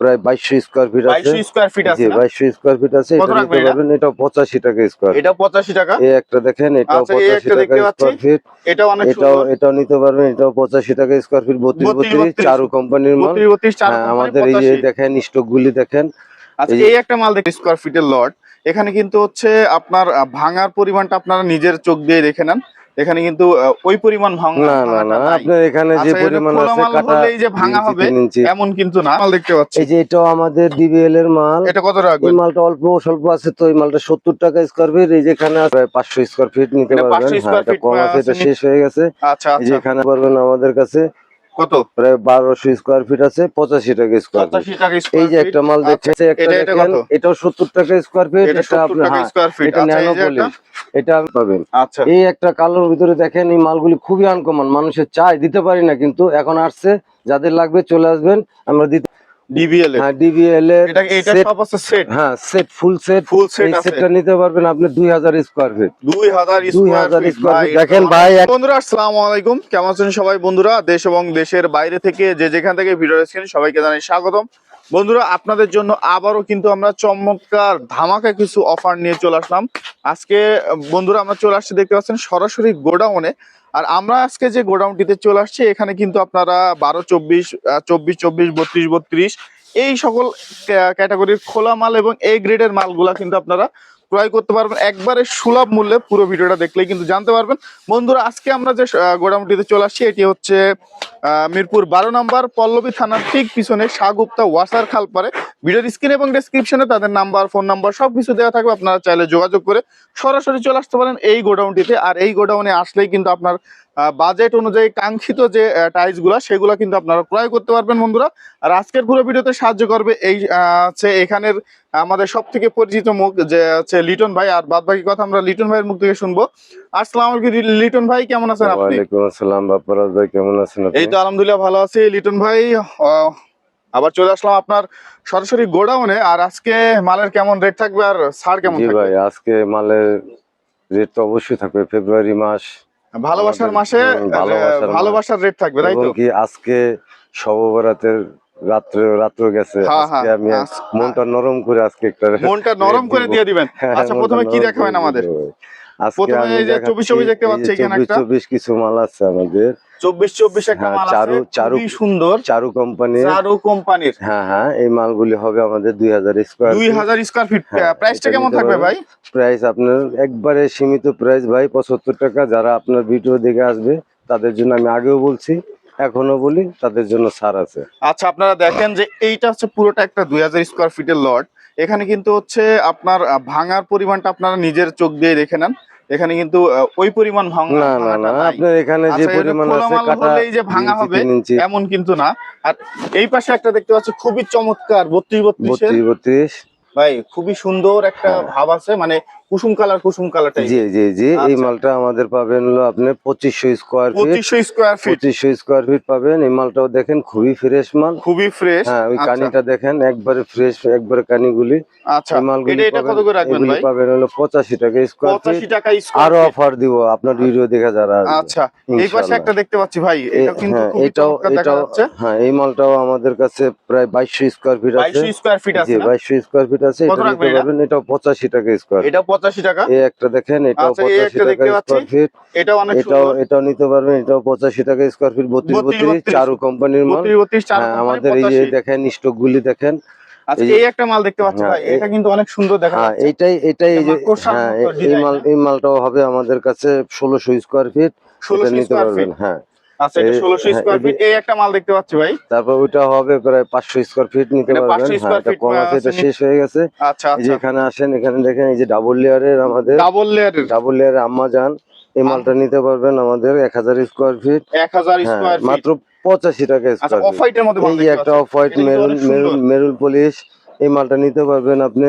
প্রায় বাইশশো square feet আছে। স্কোয়ার ফিট আছে বাইশশো স্কোয়ার ফিট আছে এটা নিতে পারবেন এটাও পঁচাশি টাকা স্কোয়ার এটা পঁচাশি টাকা? এই একটা দেখেন এটাও আচ্ছা, পঁচাশি টাকা স্কোয়ার ফিট এটা এটাও এটাও নিতে পারবেন এটাও পঁচাশি টাকা স্কোয়ার ফিট বত্রিশ 32, বত্রিশ চারু কোম্পানির মাল। হ্যাঁ, আমাদের এই যে দেখেন স্টক গুলি দেখেন আচ্ছা এই একটা মাল দেখি স্কোয়ার ফিটের লট এখানে কিন্তু হচ্ছে আপনার ভাঙার পরিমাণটা আপনারা নিজের চোখ দিয়ে দেখে নেন। এখানে কিন্তু ওই পরিমাণ ভাঙা না না না আপনার এখানে যে আচ্ছা, পরিমাণ আছে কাটা এই যে ভাঙা হবে এমন কিন্তু না। মাল দেখতে পাচ্ছি। এই যে এটা আমাদের ডিবিএল এর মাল। এটা কত রাখবেন এই মালটা অল্প অল্প আছে তো এই মালটা সত্তর টাকা স্কয়ার ফিট এই যেখানে প্রায় 500 স্কয়ার ফিট নিতে এটা 500 পারবেন হ্যাঁ এটা কম আছে এটা শেষ হয়ে গেছে। আচ্ছা এই যে আচ্ছা। এখানে পারবেন আমাদের কাছে কত? প্রায় বারোশো স্কোয়ার ফিট আছে পঁচাশি টাকা স্কোয়ার ফিট এই যে একটা মাল? এটাও সত্তর টাকা স্কোয়ার ফিট এটা এটা আপনার হ্যাঁ এটা আচ্ছা এটা পাবেন। আচ্ছা। এই একটা কালোর ভিতরে দেখেন এই মালগুলি খুবই আনকমন মানুষের চাই দিতে পারি না কিন্তু এখন আসছে যাদের লাগবে চলে আসবেন আমরা দিতে ডিবিএল হ্যাঁ ডিবিএল এর এটা এটা সব আছে সেট হ্যাঁ set full set full set আছে। সেটটা নিতে পারবেন আপনি দুই হাজার ফিট দুই হাজার দুই ফিট স্কোয়ার ভাই, ফিট দেখেন ভাই বন্ধুরা আসসালামু আলাইকুম। কেমন আছেন সবাই? বন্ধুরা দেশ এবং দেশের বাইরে থেকে যে যেখান থেকে ভিডিও দেখছেন সবাইকে জানাই স্বাগতম। বন্ধুরা, আপনাদের জন্য আবারও কিন্তু আমরা চমৎকার ধামাকা কিছু অফার নিয়ে চলে আসলাম। আজকে, বন্ধুরা, আমরা চলে আসছি দেখতে পাচ্ছেন সরাসরি গোডাউনে। আর আমরা আজকে যে গোডাউনটিতে চলে আসছি, এখানে কিন্তু আপনারা বারো, চব্বিশ চব্বিশ চব্বিশ, বত্রিশ বত্রিশ, এই সকল ক্যাটাগরির খোলা মাল এবং এই গ্রেডের মালগুলা কিন্তু আপনারা ক্রয় করতে পারবেন। একবারে সুলভ মূল্যে পুরো ভিডিওটা দেখলেই কিন্তু জানতে পারবেন। বন্ধুরা, আজকে আমরা যে গোডাউনটিতে চলে আসছি, এটি হচ্ছে মিরপুর বারো নম্বর পল্লবী থানার ঠিক পিছনে শাহগুপ্তা ওয়াসার খালপারে ভিডিওর স্ক্রিন এবং ডেসক্রিপশনে তাদের নাম্বার ফোন নাম্বার সব কিছু দেওয়া থাকবে। আপনারা চাইলে যোগাযোগ করে সরাসরি চলে আসতে পারেন এই গোডাউনটিতে। আর এই গোডাউনে আসলেই কিন্তু আপনার বাজেট অনুযায়ী কাঙ্ক্ষিত যে টাইলসগুলা সেগুলো কিন্তু আপনারা ক্রয় করতে পারবেন বন্ধুরা। আর আজকের পুরো ভিডিওতে সাহায্য করবে এই হচ্ছে এখানের আমাদের সব থেকে পরিচিত মুখ যে হচ্ছে লিটন ভাই। আর বাদ বাকি কথা আমরা লিটন ভাইয়ের মুখ থেকে শুনব। আসসালামু লিটন ভাই কেমন আছেন আপনি? ওয়ালাইকুম আসসালাম বাপ্পারাজ ভাই কেমন আছেন এই তো আলহামদুলিল্লাহ ভালো আছি। লিটন ভাই আবার চলে আসলাম আপনার সরাসরি গোডাউনে। আর আজকে মালের কেমন রেট থাকবে আর ছাড় কেমন থাকবে? ভাই আজকে মালের রেট তো অবশ্যই থাকবে। ফেব্রুয়ারি মাস ভালোবাসার মাসে ভালোবাসার রেট থাকবে তাই তো? কি আজকে সবরাতের রাত্রে রাত্র গেছে। হ্যাঁ, আজকে হ্যাঁ, আমি আজ- মনটা নরম করে আজকে একটা মনটা নরম করে দিয়ে দিবেন। হ্যাঁ, আচ্ছা প্রথমে কি দেখাবেন আমাদের। আজকে প্রথমে আমি এই যে দেখাচ্ছি, 24 দেখতে পাচ্ছি এখানে একটা। 24 কিছু মাল আছে আমাদের। একটা হ্যাঁ, মাল আছে চারু- খুবই সুন্দর। চারু কোম্পানির। চারু কোম্পানির। হ্যাঁ হ্যাঁ এই মালগুলি হবে আমাদের স্কোয়ার ফিট হ্যাঁ, প্রাইসটা কেমন থাকবে ভাই? প্রাইস আপনার একবারে সীমিত প্রাইস ভাই পঁচাত্তর টাকা। যারা আপনার ভিডিও দেখে আসবে তাদের জন্য আমি আগেও বলছি এখনও বলি তাদের জন্য ছাড় আছে। আচ্ছা আপনারা দেখেন যে এইটা হচ্ছে পুরোটা একটা দুই হাজার স্কোয়ার ফিটের লট এখানে কিন্তু হচ্ছে আপনার ভাঙার পরিমাণটা আপনারা নিজের চোখ দিয়ে দেখে নেন। এখানে কিন্তু ওই পরিমাণ ভাঙা না না না আপনার এখানে যে আচ্ছা, পরিমাণ আছে কাটা এই যে ভাঙা হবে এমন কিন্তু না। আর এই পাশে একটা দেখতে পাচ্ছি খুবই চমৎকার বত্রিশ বত্রিশের। বত্রিশ বত্রিশ। ভাই খুবই সুন্দর একটা হ্যাঁ। ভাব আছে মানে কুসুম কালার কুসুম কালারটাই। জি জি জি এই আচ্ছা। মালটা আমাদের পাবেন হলো আপনি পঁচিশশো স্কোয়ার ফিট পঁচিশশো স্কোয়ার ফিট পঁচিশশো স্কোয়ার ফিট পাবেন। এই মালটাও দেখেন খুবই ফ্রেশ মাল। খুবই ফ্রেশ হ্যাঁ ওই কানিটা দেখেন একবারে ফ্রেশ একবারে কানিগুলি। আচ্ছা। মালগুলি এটা এটা কত পাবেন- করে রাখবেন ভাই? পাবেন হলো পঁচাশি টাকা স্কোয়ার ফিট টাকা আরও অফার দিব আপনার ভিডিও দেখে যারা। আচ্ছা। এই পাশে একটা দেখতে পাচ্ছি ভাই এটা কিন্তু হ্যাঁ, এটাও এটাও হ্যাঁ এই মালটাও আমাদের কাছে প্রায় বাইশশো স্কোয়ার ফিট আছে। স্কোয়ার ফিট আছে জি না? বাইশশো স্কোয়ার ফিট আছে এটা নিতে পারবেন এটাও পঁচাশি টাকা স্কোয়ার এটা পঁচাশি টাকা। এই একটা দেখেন এটাও আচ্ছা, এই পঁচাশি একটা টাকা দেখতে স্কোয়ার ফিট এটা অনেক এটাও এটাও নিতে পারবেন এটাও পঁচাশি টাকা স্কোয়ার ফিট বত্রিশ 32, বত্রিশ 32 চারু কোম্পানির মাল। চার হ্যাঁ আমাদের এই যে দেখেন স্টক গুলি দেখেন আচ্ছা এই একটা মাল দেখতে পাচ্ছি হ্যাঁ, ভাই। এটা কিন্তু অনেক সুন্দর দেখা হ্যাঁ যাচ্ছে। এইটাই এটাই এই যে এই- এই মাল এই মালটাও হবে আমাদের কাছে ষোলোশো স্কোয়ার ফিট 1600 নিতে পারবেন ফিট হ্যাঁ। আচ্ছা এটা হ্যাঁ, স্কোয়ার এই ফিট এই একটা মাল দেখতে পাচ্ছি ভাই। তারপর হবে প্রায় স্কোয়ার ফিট নিতে পারবেন। 500 হ্যাঁ কম আছে এটা শেষ হয়ে গেছে। আচ্ছা আচ্ছা। এখানে আসেন এখানে দেখেন এই যে ডাবল লেয়ারের আমাদের ডাবল লেয়ারের ডাবল লেয়ারের আম্মা যান এই মালটা নিতে পারবেন আমাদের এক হাজার স্কোয়ার ফিট হ্যাঁ ফিট মাত্র পঁচাশি টাকা স্কোয়ার একটা off white maroon maroon polish এই মালটা নিতে পারবেন আপনি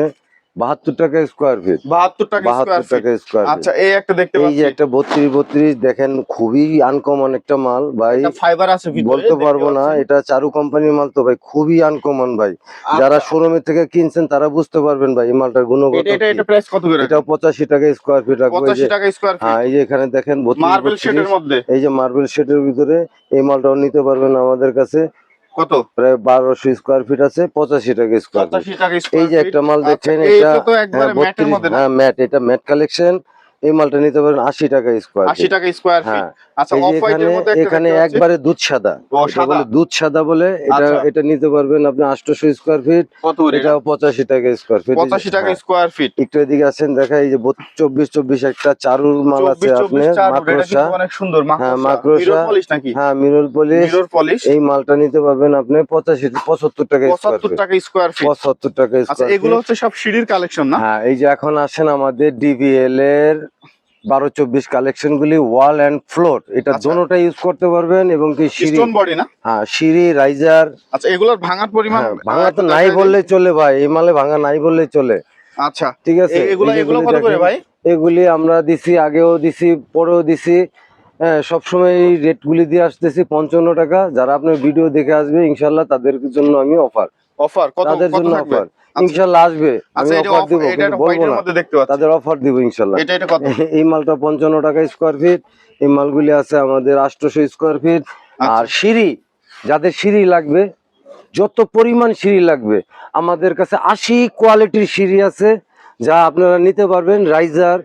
বাহাত্তর টাকা স্কোয়ার ফিট বাহাত্তর টাকা স্কোয়ার বাহাত্তর টাকা স্কোয়ার আচ্ছা এই একটা দেখতে এই যে একটা বত্রিশ বত্রিশ দেখেন খুবই আনকমন একটা মাল ভাই। ফাইবার আছে বলতে পারব না এটা চারু কোম্পানির মাল তো ভাই খুবই আনকমন ভাই। আচ্ছা, যারা শোরুমের থেকে কিনছেন তারা বুঝতে পারবেন ভাই এই মালটার গুণগত এটা এটা প্রাইস কত করে? এটা পঁচাশি টাকা স্কোয়ার ফিট রাখব টাকা স্কোয়ার হ্যাঁ এই যে এখানে দেখেন মার্বেল শেডের মধ্যে। এই যে মার্বেল শেডের ভিতরে এই মালটাও নিতে পারবেন আমাদের কাছে। কত? প্রায় বারোশো স্কোয়ার ফিট আছে পঁচাশি টাকা স্কোয়ার ফিট এই যে একটা মাল দেখছেন এটা বত্রিশ একবারে হ্যাঁ, ম্যাটের 32 মধ্যে না? হ্যাঁ ম্যাট এটা ম্যাট কালেকশন এই মালটা নিতে পারেন আশি টাকা স্কোয়ার আশি টাকা স্কোয়ার ফিট আচ্ছা হোয়াইটের এখানে একবারে দুধ সাদা। দুধ সাদা বলে এটা আচ্ছা। এটা নিতে পারবেন আপনি আটশোশো স্কোয়ার ফিট এটা পঁচাশি টাকা স্কোয়ার ফিট পঁচাশি টাকা স্কোয়ার ফিট একটু এদিকে আছেন দেখা এই যে চব্বিশ চব্বিশ একটা চারুর মাল আছে আপনার মাকড়সা। অনেক সুন্দর হ্যাঁ, মাকড়সা। হ্যাঁ মিরর পলিশ মিরর পলিশ এই মালটা নিতে পারবেন আপনি পঁচাশি পঁচাত্তর টাকা স্কোয়ার পঁচাত্তর টাকা স্কোয়ার ফিট পঁচাত্তর টাকা আচ্ছা স্কোয়ার এগুলো হচ্ছে সব সিঁড়ির কালেকশন না? হ্যাঁ এই যে এখন আসেন আমাদের ডিবিএল এর বারো চব্বিশ কালেকশন গুলি ওয়াল এন্ড ফ্লোর এটা আচ্ছা। দোনোটা ইউজ করতে পারবেন এবং কি সিঁড়ি। বডি না? হ্যাঁ সিঁড়ি রাইজার আচ্ছা এগুলোর ভাঙার পরিমাণ হ্যাঁ, ভাঙা তো নাই বললে চলে ভাই এই মালে ভাঙা নাই বললে চলে। আচ্ছা ঠিক আছে? এগুলো এগুলো এগুলি কত করে ভাই? এগুলি আমরা দিছি আগেও দিছি পরেও দিছি। হ্যাঁ সবসময় এই রেটগুলি দিয়ে আসতেছি পঞ্চান্ন টাকা। যারা আপনার ভিডিও দেখে আসবে ইনশাল্লাহ তাদের জন্য আমি অফার অফার তাদের জন্য অফার ইনশাল্লাহ আসবে। আমি আচ্ছা অফার দিব কিন্তু বলব না। মধ্যে দেখতে পাচ্ছি। তাদের অফার দিব ইনশাল্লাহ। এটা এটা কত? এই মালটা পঞ্চান্ন টাকা স্কোয়ার ফিট এই মালগুলি আছে আমাদের স্কোয়ার ফিট আচ্ছা। আর সিঁড়ি যাদের সিঁড়ি লাগবে যত পরিমাণ সিঁড়ি লাগবে আমাদের কাছে আশি কোয়ালিটির সিঁড়ি আছে যা আপনারা নিতে পারবেন রাইজার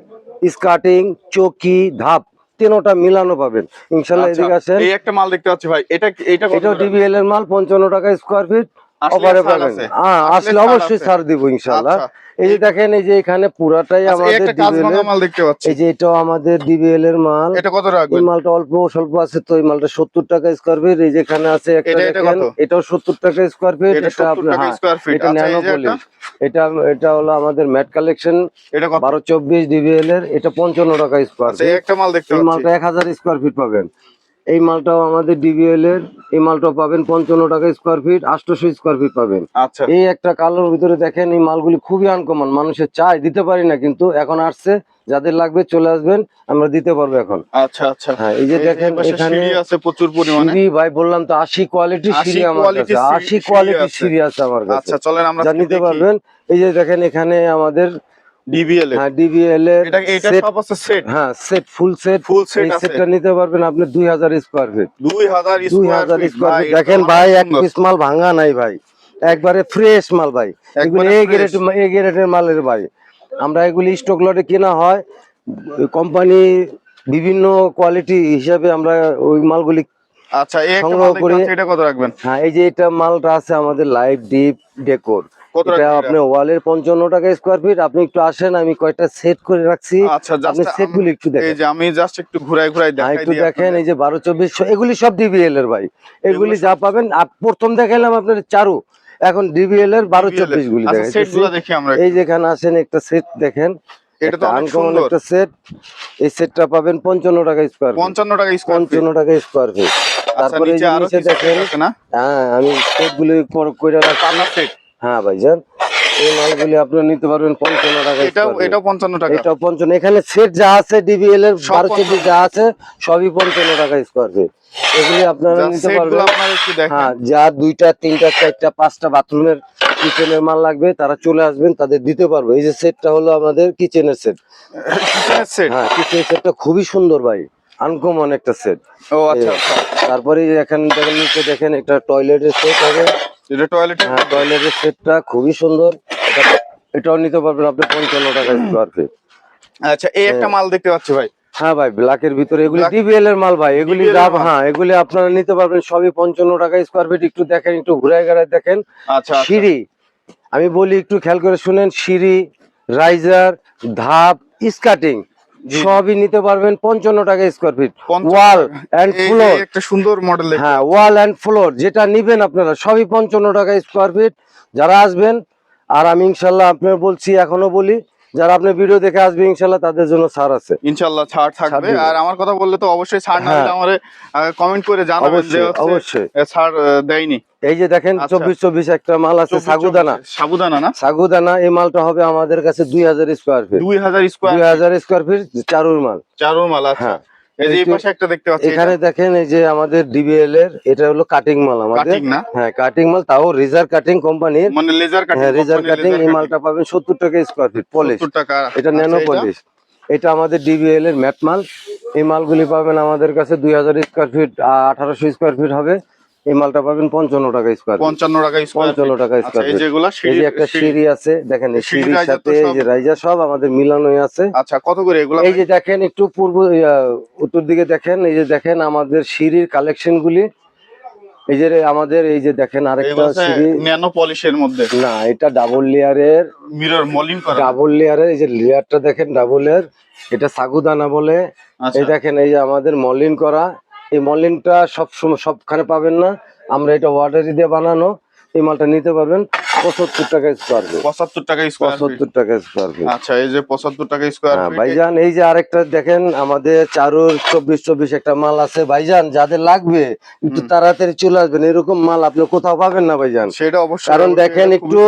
স্কার্টিং চকি ধাপ তিনোটা মিলানো পাবেন। ইনশাল্লাহ আচ্ছা, এদিকে আসেন। এই একটা মাল দেখতে পাচ্ছি ভাই। এটা এটা এটাও ডিবিএল এর মাল পঞ্চান্ন টাকা স্কোয়ার ফিট অফারে ছাড় পাবেন। হ্যাঁ আসলে আসলে অবশ্যই? ছাড় দিব ইনশাল্লাহ আচ্ছা, এই যে দেখেন এই যে এখানে পুরাটাই আচ্ছা, আমাদের এই যে এটাও আমাদের ডিবিএল এর মাল। এটা কত এই মালটা অল্প স্বল্প আছে তো এই মালটা সত্তর টাকা স্কোয়ার ফিট এই যেখানে আছে একটা দেখেন এটাও সত্তর টাকা স্কোয়ার ফিট এটা 70 আপনার হ্যাঁ, এটা আচ্ছা ন্যানো পলিশ এটা এটা হলো আমাদের ম্যাট কালেকশন এটা বারো চব্বিশ ডিবিএল এর। এটা পঞ্চান্ন টাকা স্কোয়ার আচ্ছা ফিট একটা মাল দেখতে এই মালটা এক হাজার স্কোয়ার ফিট পাবেন। এই মালটাও আমাদের ডিবিএল এর এই মালটাও পাবেন পঞ্চান্ন টাকা স্কোয়ার ফিট আটশোশো স্কোয়ার ফিট পাবেন। আচ্ছা। এই একটা কালোর ভিতরে দেখেন এই মালগুলি খুবই আনকমন মানুষের চাই দিতে পারি না কিন্তু এখন আসছে যাদের লাগবে চলে আসবেন আমরা দিতে পারব এখন। আচ্ছা আচ্ছা। হ্যাঁ এই যে দেখেন এখানে আছে প্রচুর পরিমাণে। সিঁড়ি ভাই বললাম তো আশি কোয়ালিটি 80 সিঁড়ি আমার কাছে সিঁড়ি- আশি সিঁড়ি কোয়ালিটি। সিঁড়ি আছে আমার কাছে। আচ্ছা চলেন আমরা নিতে পারবেন এই যে দেখেন এখানে আমাদের ডিবিএল হ্যাঁ ডিবিএল এর এটা এটা সব আছে সেট হ্যাঁ set full set full set এই আছে। সেটটা নিতে পারবেন আপনি দুই হাজার স্কোয়ার ফিট 2000 দুই স্কয়ার হাজার ফিট স্কোয়ার দেখেন ভাই এক পিস মাল ভাঙা নাই ভাই। একবারে ফ্রেশ মাল ভাই। এগুলো এ fresh। গ্রেড এ গ্রেডের মালের ভাই। আমরা এগুলি স্টক লটে কেনা হয়। কোম্পানি বিভিন্ন কোয়ালিটি হিসাবে আমরা ওই মালগুলি আচ্ছা সংগ্রহ করে- এটা কত রাখবেন? হ্যাঁ এই যে এটা মালটা আছে আমাদের লাইভ ডিপ ডেকোর এটা রাখবেন আপনি ওয়ালের পঞ্চান্ন টাকা স্কোয়ার ফিট আপনি একটু আসেন আমি কয়টা সেট করে রাখছি। আচ্ছা আপনি একটু এই দেখেন। যে আমি জাস্ট একটু ঘুরাই ঘুরাই দেখাই একটু দেখেন এই যে বারো চব্বিশ এগুলি সব ডিবিএল এর ভাই। এগুলি যা পাবেন প্রথম দেখাইলাম আপনার চারু। এখন ডিবিএল এর বারো DBL এর। চব্বিশ গুলি এই যেখানে আসেন একটা সেট দেখেন। এটা তো আনকমন একটা সেট এই সেটটা পাবেন পঞ্চান্ন টাকা স্কোয়ার টাকা স্কোয়ার পঞ্চান্ন টাকা স্কোয়ার ফিট তারপরে নিচে দেখেন হ্যাঁ আমি সেট গুলি করে রাখছি। সেট হ্যাঁ ভাইজান। এই মালগুলি আপনি নিতে পারবেন পঞ্চান্ন টাকা এটাও। এটাও পঞ্চান্ন টাকা। এটাও পঞ্চান্ন। এখানে সেট যা আছে ডিবিএল এর বারো চব্বিশ যা আছে সবই পঞ্চান্ন টাকা স্কোয়ার ফিট এগুলি আপনারা নিতে পারবেন। হ্যাঁ যা দুইটা তিনটা চারটা পাঁচটা বাথরুমের কিচেনের মাল লাগবে তারা চলে আসবেন তাদের দিতে পারব। এই যে সেটটা হলো আমাদের কিচেনের সেট কিচেনের সেট হ্যাঁ কিচেন সেটটা খুবই সুন্দর ভাই। আনকমন একটা সেট ও আচ্ছা আচ্ছা। তারপরে এখানে দেখেন নিচে দেখেন একটা টয়লেটের সেট হবে। এটা টয়লেট হ্যাঁ টয়লেটের সেটটা খুবই সুন্দর। এটাও নিতে পারবেন আপনি পঞ্চান্ন টাকা স্কোয়ার ফিট আচ্ছা এই একটা মাল দেখতে পাচ্ছি ভাই। হ্যাঁ ভাই ব্ল্যাকের ভিতরে এগুলি ডিবিএল এর মাল ভাই এগুলি হ্যাঁ এগুলি আপনারা নিতে পারবেন সবই পঞ্চান্ন টাকা স্কোয়ার ফিট একটু দেখেন একটু ঘুরায় ঘুরায় দেখেন। আচ্ছা আচ্ছা। সিঁড়ি আমি বলি একটু খেয়াল করে শুনেন সিঁড়ি রাইজার ধাপ স্কার্টিং জি। সবই নিতে পারবেন পঞ্চান্ন টাকা square feet wall and floor একটা সুন্দর মডেল হ্যাঁ ওয়াল অ্যান্ড ফ্লোর যেটা নিবেন আপনারা সবই পঞ্চান্ন টাকা স্কোয়ার ফিট যারা আসবেন আর আমি ইনশাল্লাহ আপনার বলছি এখনও বলি যারা আপনি ভিডিও দেখে আসবে ইনশাল্লাহ তাদের জন্য ছাড় আছে। ইনশাল্লাহ ছাড় থাকবে। আর আমার কথা বললে তো অবশ্যই ছাড় না হ্যাঁ। আমারে কমেন্ট করে জানাবেন যে অবশ্যই ছাড় দেয়নি। এই যে দেখেন আচ্ছা। চব্বিশ চব্বিশ একটা মাল আছে সাগুদানা। সাগুদানা সাবুদানা না? সাগুদানা এই মালটা হবে আমাদের কাছে দুই হাজার স্কোয়ার ফিট দুই হাজার স্কোয়ার দুই হাজার স্কোয়ার ফিট চারুর মাল। চারুর মাল আচ্ছা। হ্যাঁ। এই যে এই পাশে একটা দেখতে পাচ্ছি এখানে দেখেন এই যে আমাদের ডিবিএল এর এটা হলো কাটিং মাল আমাদের। হ্যাঁ কাটিং মাল তাও রেজার কাটিং কোম্পানির মানে লেজার কাটিং হ্যাঁ রেজার কাটিং এই মালটা পাবেন সত্তর টাকা স্কোয়ার ফিট পলিশ টাকা এটা আচ্ছা, ন্যানো পলিশ এটা আমাদের ডিবিএল এর ম্যাট মাল। এই মালগুলি পাবেন আমাদের কাছে দুই হাজার স্কোয়ার ফিট আঠারোশো স্কোয়ার ফিট হবে। এই মালটা পাবেন পঞ্চান্ন টাকা স্কোয়ার পঞ্চান্ন টাকা স্কোয়ার পঞ্চান্ন টাকা আচ্ছা স্কোয়ার এই যেগুলা এই একটা সিঁড়ি আছে দেখেন এই সিঁড়ির সাথে এই যে রাইজা সব আমাদের মিলানোই আছে। আচ্ছা কত করে এগুলা এই যে দেখেন একটু পূর্ব উত্তর দিকে দেখেন এই যে দেখেন আমাদের সিঁড়ির কালেকশন গুলি এই যে আমাদের এই যে দেখেন আরেকটা সিঁড়ি। ন্যানো পলিশের মধ্যে। না এটা ডাবল লেয়ারের মিরর মলিন করা। ডাবল লেয়ারের এই যে লেয়ারটা দেখেন ডাবলের এটা সাগুদানা বলে। আচ্ছা। এই দেখেন এই যে আমাদের মলিন করা। এই মলিনটা সব সময় সবখানে পাবেন না। আমরা এটা ওয়াটারি দিয়ে বানানো। এই মালটা নিতে পারবেন পঁচাত্তর টাকা স্কোয়ার ফিট পঁচাত্তর টাকা স্কোয়ার পঁচাত্তর টাকা স্কোয়ার ফিট আচ্ছা এই যে পঁচাত্তর টাকা স্কোয়ার হ্যাঁ ভাইজান এই যে আরেকটা দেখেন আমাদের চারুর চব্বিশ চব্বিশ একটা মাল আছে। ভাইজান যাদের লাগবে একটু তাড়াতাড়ি চলে আসবেন। এরকম মাল আপনি কোথাও পাবেন না ভাইজান। সেটা অবশ্যই কারণ দেখেন একটু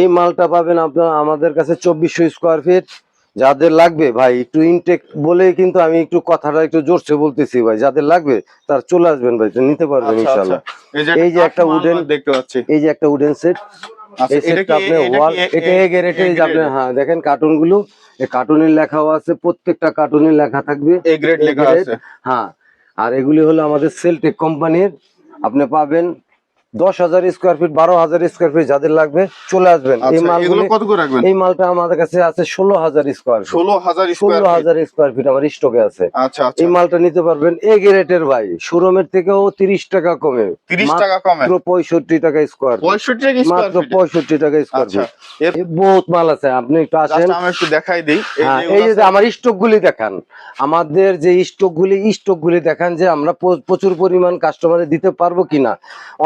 এই মালটা পাবেন আপনার আমাদের কাছে চব্বিশশো স্কোয়ার ফিট যাদের লাগবে ভাই একটু ইনটেক বলে কিন্তু আমি একটু কথাটা একটু জোরসে বলতেছি ভাই যাদের লাগবে তার চলে আসবেন ভাই নিতে পারবেন আচ্ছা, ইনশাল্লাহ। আচ্ছা। এই যে একটা উডেন দেখতে পাচ্ছি। এই যে একটা উডেন সেট আচ্ছা, এই সেটটা আপনি ওয়াল এটা আপনি হ্যাঁ দেখেন কার্টুনগুলো এই কার্টুনের লেখাও আছে প্রত্যেকটা কার্টুনে লেখা থাকবে। এ গ্রেড লেখা আছে। হ্যাঁ আর এগুলি হলো আমাদের সেলটেক কোম্পানির আপনি পাবেন দশ হাজার স্কোয়ার ফিট বারো হাজার স্কোয়ার ফিট যাদের লাগবে চলে আসবেন। এই আচ্ছা মালগুলি কত করে রাখবেন? এই মালটা আমাদের কাছে আছে ষোলো হাজার স্কোয়ার ষোলো হাজার ষোলো স্কোয়ার হাজার স্কোয়ার ফিট আমার স্টকে আছে। আচ্ছা আচ্ছা। এই মালটা নিতে পারবেন এ গ্রেটের ভাই। শোরুমের থেকেও তিরিশ টাকা কমে। তিরিশ টাকা কমে। পঁয়ষট্টি টাকা স্কোয়ার পঁয়ষট্টি টাকা মাত্র পঁয়ষট্টি টাকা স্কোয়ার ফিট বহুত মাল আছে আপনি একটু আসেন। আমি একটু দেখাই দিই। এই হ্যাঁ এই যে আমার স্টক গুলি দেখান। আমাদের যে স্টক গুলি স্টক গুলি দেখান যে আমরা প্রচুর পরিমাণ কাস্টমারে দিতে পারব কিনা।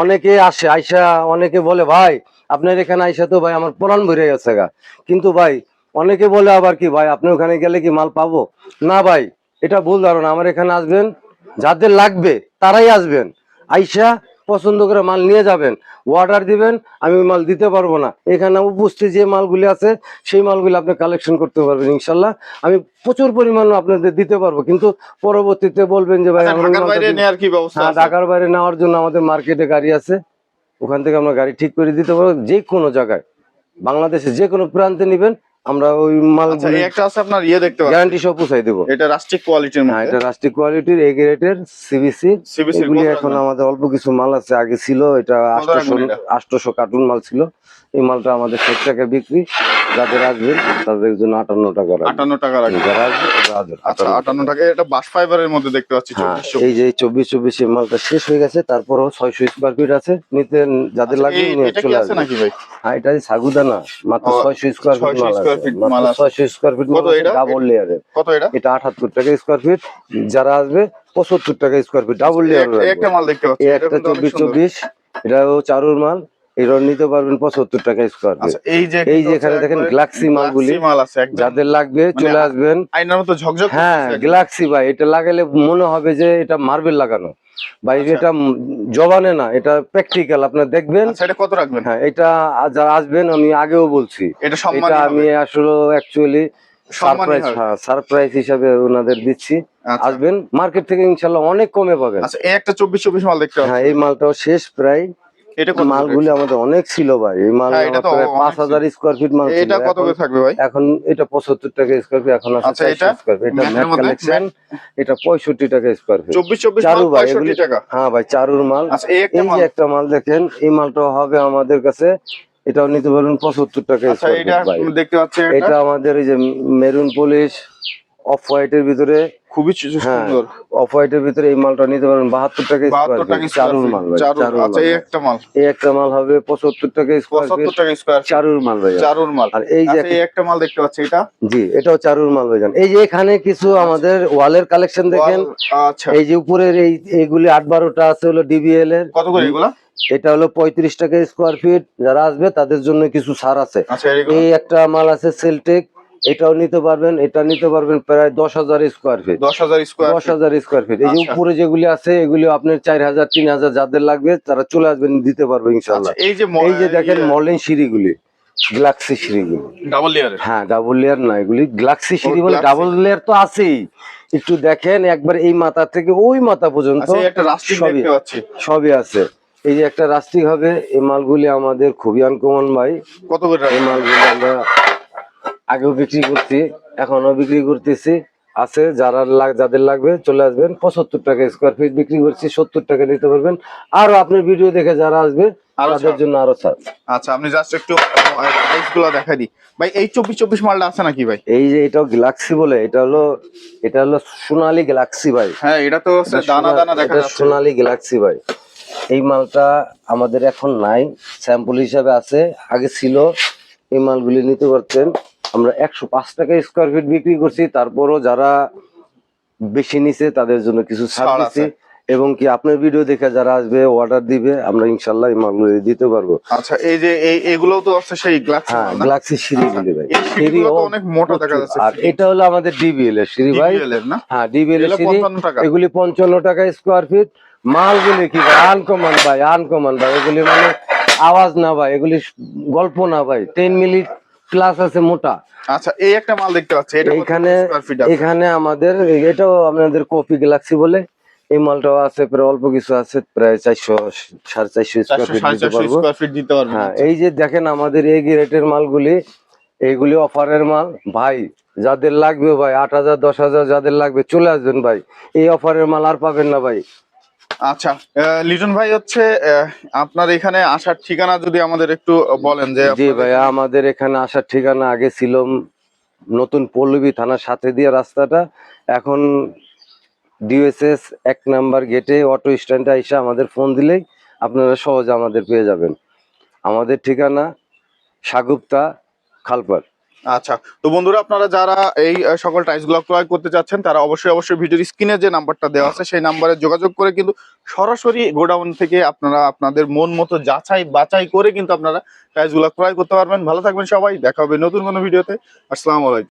অনেকে আসে আইসা অনেকে বলে ভাই আপনার এখানে আইসা তো ভাই আমার প্রাণ ভরে গেছে গা। কিন্তু ভাই অনেকে বলে আবার কি ভাই আপনি ওখানে গেলে কি মাল পাবো? না ভাই এটা ভুল ধারণা। আমার এখানে আসবেন যাদের লাগবে তারাই আসবেন। আইসা পছন্দ করে মাল নিয়ে যাবেন অর্ডার দিবেন আমি মাল দিতে পারব না। এখানে উপস্থিত যে মালগুলি আছে সেই মালগুলি আপনি কালেকশন করতে পারবেন ইনশাল্লাহ। আমি প্রচুর পরিমাণ আপনাদের দিতে পারব কিন্তু পরবর্তীতে বলবেন যে ভাই আচ্ছা, হ্যাঁ? ঢাকার বাইরে নেওয়ার জন্য আমাদের মার্কেটে গাড়ি আছে। ওখান থেকে আমরা গাড়ি ঠিক করে দিতে পারব যে কোনো জায়গায়। বাংলাদেশে যে কোনো প্রান্তে নিবেন আমরা ওই মাল আচ্ছা একটা আছে আপনার ইয়ে দেখতে গ্যারান্টি সব পৌঁছাই দেবো। এটা রাষ্ট্রিক কোয়ালিটির হ্যাঁ এটা রাষ্ট্রিক কোয়ালিটির এ গ্রেডের সিবিসি সিবিসি এখন আমাদের অল্প কিছু মাল আছে আগে ছিল এটা আটশোশো রাখবেন এটা? আটশোশো কার্টুন মাল ছিল। এই মালটা আমাদের ষাট টাকা বিক্রি। যাদের আসবেন তাদের জন্য আটান্ন টাকা আটান্ন টাকা রাখবে যারা আসবে আচ্ছা আটান্ন টাকা। এটা বাস ফাইবারের মধ্যে দেখতে পাচ্ছি হ্যাঁ এই যে চব্বিশ চব্বিশ এই মালটা শেষ হয়ে গেছে তারপরও ছয়শো স্কোয়ার ফিট আছে। নিতে যাদের লাগবে নিয়ে চলে আসবে নাকি ভাই? হ্যাঁ এটা যে সাগুদানা মাত্র ছয়শো স্কোয়ার ফিট মাল আছে। ছয়শো স্কোয়ার ফিট এটা? ডাবল লেয়ারের কত এটা? এটা আটাত্তর টাকা স্কোয়ার ফিট যারা আসবে পঁচাত্তর টাকা স্কোয়ার ফিট ডাবল লেয়ার একটা- মাল দেখতে পাচ্ছি এটা একটা চব্বিশ চব্বিশ এটা চারুর মাল। এটা নিতে পারবেন পঁচাত্তর টাকা স্কোয়ার আচ্ছা এই যে এই যে এখানে দেখেন গ্লাক্সি মালগুলি গ্লাক্সি যাদের লাগবে চলে মানে আসবেন মতো ঝকঝক হ্যাঁ। গ্যালাক্সি ভাই এটা লাগালে মনে হবে যে এটা মার্বেল লাগানো। ভাই আচ্ছা। এটা জবানে না এটা প্রাকটিক্যাল আপনার দেখবেন। আচ্ছা এটা কত রাখবেন? হ্যাঁ এটা যারা আসবেন আমি আগেও বলছি। এটা আমি আসলে অ্যাকচুয়ালি সারপ্রাইজ হ্যাঁ সারপ্রাইজ হিসাবে ওনাদের দিচ্ছি। আসবেন মার্কেট থেকে ইনশাল্লাহ অনেক কমে পাবেন। আচ্ছা একটা চব্বিশ চব্বিশ মাল দেখতে হ্যাঁ এই মালটাও শেষ প্রায় এটা মালগুলি আমাদের অনেক ছিল ভাই। এই মাল হ্যাঁ, পাঁচ হাজার স্কোয়ার ফিট মাল এটা কত করে থাকবে ভাই? এখন এটা পঁচাত্তর টাকা স্কোয়ার ফিট এখন আছে আচ্ছা, এটা? এটা ম্যাট কালেকশন এটা পঁয়ষট্টি টাকা স্কোয়ার ফিট চব্বিশ চব্বিশ চারু ভাই টাকা। হ্যাঁ ভাই চারুর মাল। আচ্ছা এই একটা মাল যে একটা মাল দেখেন এই মালটাও হবে আমাদের কাছে এটাও নিতে পারবেন পঁচাত্তর টাকা আচ্ছা দেখতে পাচ্ছি এটা এটা আমাদের এই যে মেরুন পলিশ অফ হোয়াইটের ভিতরে খুবই হ্যাঁ সুন্দর। অফ হোয়াইটের ভিতরে এই মালটা নিতে পারবেন বাহাত্তর টাকা বাহাত্তর টাকা চারুর মাল ভাই চারুর চারুর আচ্ছা এই একটা মাল। এই একটা মাল হবে পঁচাত্তর টাকা পঁচাত্তর টাকা স্কোয়ার চারুর মাল ভাই। চারুর মাল। আর এই যে আচ্ছা একটা মাল দেখতে পাচ্ছি এটা? জি এটাও চারুর মাল ভাইজান এই যে এখানে কিছু আমাদের ওয়ালের কালেকশন দেখেন। আচ্ছা। এই যে উপরের এই এইগুলি আট বারোটা আছে হলো ডিবিএল এর। কত করে এগুলা? এটা হলো পঁয়ত্রিশ টাকা স্কোয়ার ফিট যারা আসবে তাদের জন্য কিছু ছাড় আছে। আচ্ছা এই একটা মাল আছে সেলটেক এটাও নিতে পারবেন এটা নিতে পারবেন প্রায় দশ হাজার স্কোয়ার ফিট দশ হাজার স্কোয়ার দশ হাজার স্কোয়ার ফিট এই যে আচ্ছা। উপরে যেগুলি আছে এগুলি আপনার চার হাজার তিন হাজার যাদের লাগবে তারা চলে আসবেন দিতে পারবে ইনশাল্লাহ আচ্ছা এই যে এই যে দেখেন মলেন সিঁড়িগুলি গ্লাক্সি সিঁড়িগুলি। ডাবল লেয়ার হ্যাঁ ডাবল লেয়ার না এগুলি গ্লাক্সি সিঁড়ি বলে ডাবল লেয়ার তো আছেই। একটু দেখেন একবার এই মাথা থেকে ওই মাথা পর্যন্ত আচ্ছা সবই সবই আছে। এই যে একটা রাস্টিক হবে এই মালগুলি আমাদের খুবই আনকমন ভাই। কত করে এই মালগুলি আমরা আগেও বিক্রি করছি এখনও বিক্রি করতেছি। আছে যারা যাদের লাগবে চলে আসবেন। পঁচাত্তর টাকা স্কোয়ার ফিট বিক্রি করছি সত্তর টাকা নিতে পারবেন। আরও আপনার ভিডিও দেখে যারা আসবে তাদের জন্য আরও ছাড়। আচ্ছা আপনি জাস্ট একটু প্রাইসগুলো দেখাই দিই। ভাই এই চব্বিশ চব্বিশ মালটা আছে নাকি ভাই? এই যে এটা গ্যালাক্সি বলে এটা হলো এটা হলো সোনালী গ্যালাক্সি ভাই। হ্যাঁ এটা তো হচ্ছে দানা দানা দেখা যাচ্ছে। সোনালী গ্যালাক্সি ভাই। এই মালটা আমাদের এখন নাই স্যাম্পল হিসাবে আছে। আগে ছিল এই মালগুলি নিতে পারতেন। আমরা একশো পাঁচ টাকা স্কোয়ার ফিট বিক্রি করছি তারপরও যারা বেশি নিছে তাদের জন্য কিছু ছাড় দিচ্ছি এবং কি আপনার ভিডিও দেখে যারা আসবে অর্ডার দিবে আমরা ইনশাল্লাহ এই মালগুলি দিতে পারব। আচ্ছা এই যে এগুলো তো হচ্ছে সেই গ্লাস হ্যাঁ গ্যালাক্সি সিঁড়ি বলি ভাই। তো অনেক মোটা দেখা যাচ্ছে আর এটা হলো আমাদের ডিবিএল এর সিঁড়ি ভাই। DBL এর না? হ্যাঁ ডিবিএল এর এগুলো সিঁড়ি 55 টাকা। এগুলি পঞ্চান্ন টাকা স্কোয়ার ফিট মালগুলি কি ভাই? আনকমন ভাই আনকমন ভাই। এগুলি মানে আওয়াজ না ভাই এগুলি গল্প না ভাই। টেন মিনিট প্লাস আছে মোটা। আচ্ছা এই একটা মাল দেখতে পাচ্ছি এটা আছে? এখানে আমাদের এটাও আমাদের কপি গ্যালাক্সি বলে। এই মালটাও আছে প্রায় অল্প কিছু আছে প্রায় চারশো সাড়ে চারশো স্কোয়ার ফিট দিতে পারব। হ্যাঁ এই যে দেখেন আমাদের এই রেটের মালগুলি এইগুলি অফারের মাল। ভাই যাদের লাগবে ভাই আট হাজার দশ হাজার যাদের লাগবে চলে আসবেন ভাই। এই অফারের মাল আর পাবেন না ভাই। আচ্ছা লিটন ভাই হচ্ছে আপনার এখানে আসার ঠিকানা যদি আমাদের একটু বলেন যে জি ভাইয়া, আমাদের এখানে আসার ঠিকানা আগে ছিল নতুন পল্লবী থানার সাথে দিয়ে রাস্তাটা। এখন ডিএসএস এক নাম্বার গেটে অটো স্ট্যান্ডে এসে আমাদের ফোন দিলেই আপনারা সহজে আমাদের পেয়ে যাবেন। আমাদের ঠিকানা সাগুপ্তা, খালপার। আচ্ছা তো বন্ধুরা আপনারা যারা এই সকল টাইলসগুলো ক্রয় করতে চাচ্ছেন, তারা অবশ্যই অবশ্যই ভিডিওর স্ক্রিনে যে নাম্বারটা দেওয়া আছে, সেই নাম্বারে যোগাযোগ করে কিন্তু সরাসরি গোডাউন থেকে আপনারা আপনাদের মন মতো যাচাই বাছাই করে কিন্তু আপনারা টাইলসগুলো ক্রয় করতে পারবেন। ভালো থাকবেন সবাই, দেখা হবে নতুন কোনো ভিডিওতে। আসসালামু আলাইকুম।